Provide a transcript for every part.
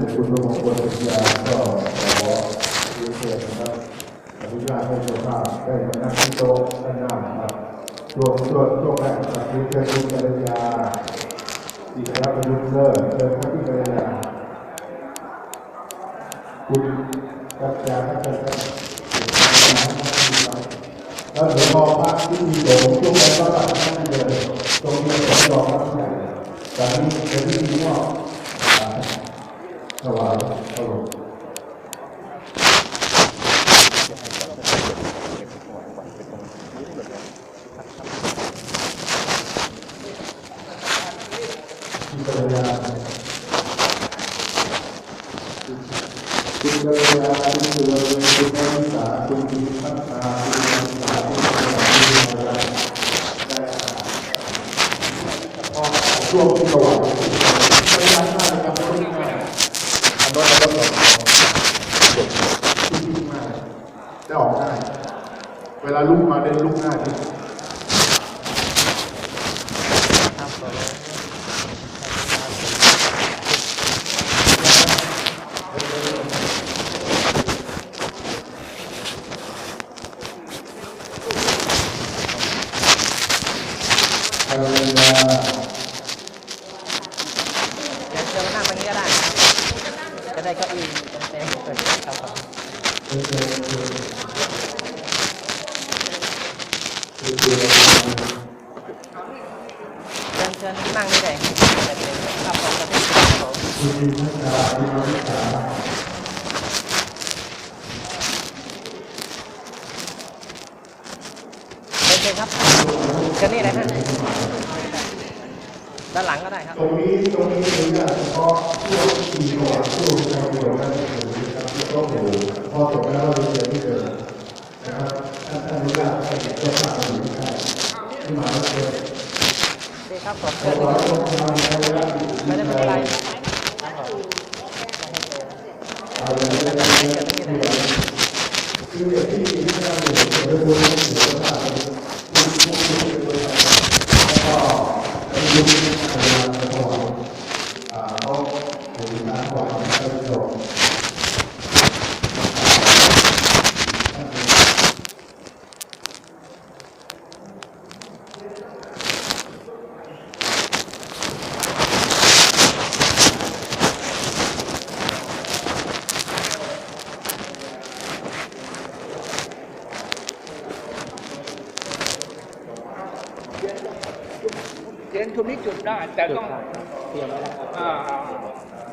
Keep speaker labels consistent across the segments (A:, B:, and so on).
A: ด็จคุณพระมงคลปัญญาก็ขอเอเชิญนะครับอนุญาตให้ชาวบ้านได้มานั่งที่โต๊ะด้านหน้านะครับรวมตัวช่วงแรกกับคุณเจ้าคุณปัญญาอีกแล้วประยุทธ์เลิศเชิญพระที่ปัญญาคุณกัจจานัจจาแล้วเดี๋ยวมองภาพที่มีโดมช่วงแรกก็ตัดนั่นเลยตรงนี้ผมลองรับใหญ่แต่นี่ คุณกัลยาคุณสุรเวชคุณนันสาคุณพิพัฒนาคุณนันสาคุณสาคุณมาลาช่วงที่ประวัติกัลยาหน้าจะจำไม่ได้มากอันนั้นก็ต้องที่มากได้ออกง่ายเวลาลุกมาเดินลุกง่ายที่ กัลา
B: เดี๋ยวเชิญนั่งตรงนี้ก็ได้ครับจะได้เก้าอี้เต็มๆครับผม
A: เชิ
B: ญเชิญนั่งนี่เลยครับผมจะเป็นครับผม
A: คุณพิพัฒนาคุณมาริสา
B: เชิญเชิญครับ เชิญนี่เลยฮะด้านหลังก็ได้ครับ
A: ตรงนี้ตรงนี้เป็นเฉพาะช่วงสี่ก่อนช่วงการเดียวกันนะครับก็โอ้โหพอจบแล้วเราเจอที่เดิมนะครับท่านท่านอนุญาตให้เจ้าภาพอยู่ที่ไหนที่มาแล้วเจอ
B: ดีครับ
A: ขอ
B: ญ
A: ข
B: เล
A: อยให้ท่านทำให้ไม่
B: ได้ม่เป็นไรครับผม
A: เอาเลยนะครับคือที่ที่ท่านอยู่ในบนหัวหน้าที่ผู้ที่เป็นบริษัทแล้วก็ยุคพยายามจะบอกอ่าเขา ถูกน้ำกว่าท่านผู้ชม
C: เทียนชุดนี้จุดได้ แต่ต้อง
B: เตรียมไว้แล้ว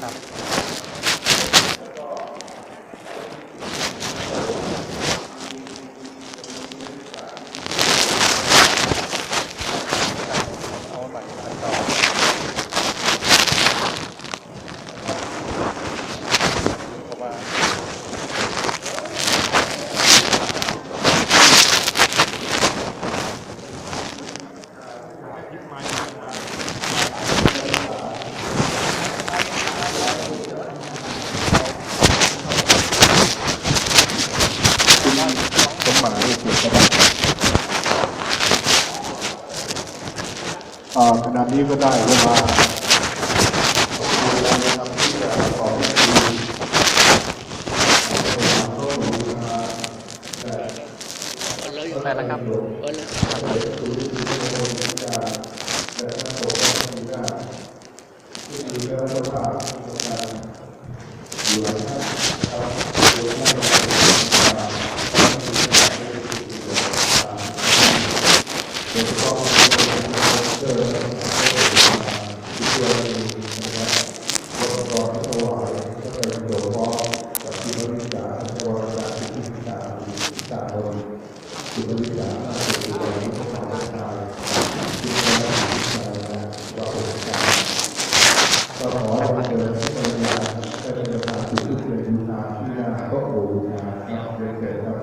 B: ครับ
C: อ่าทุก
B: เอาบัตรมาต่อเพราะว่า
A: สมหมายเกียรติบัตรอ่า ขณะนี้ก็ได้เวลาที่จะขอพิธี
B: ไปแล้วครับ
A: ก็ปูนาเนี่ยเลยเกิดแล้ว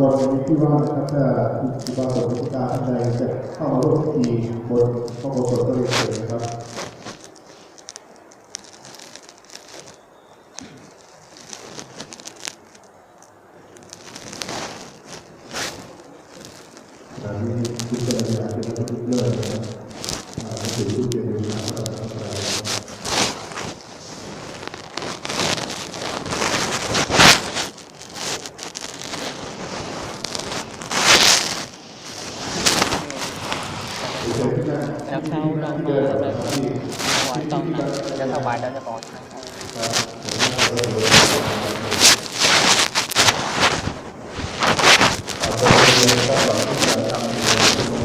A: บนที่ว่าถ้าคุณบาสมุทตาท่านใดจะเข้ามาร่วมพิธีบนพระโบสถ์ก็เลยเกิดนะครับ
B: làm sao đâu mà ngoài tuần ra ngoài
A: đâu cho còn các bậc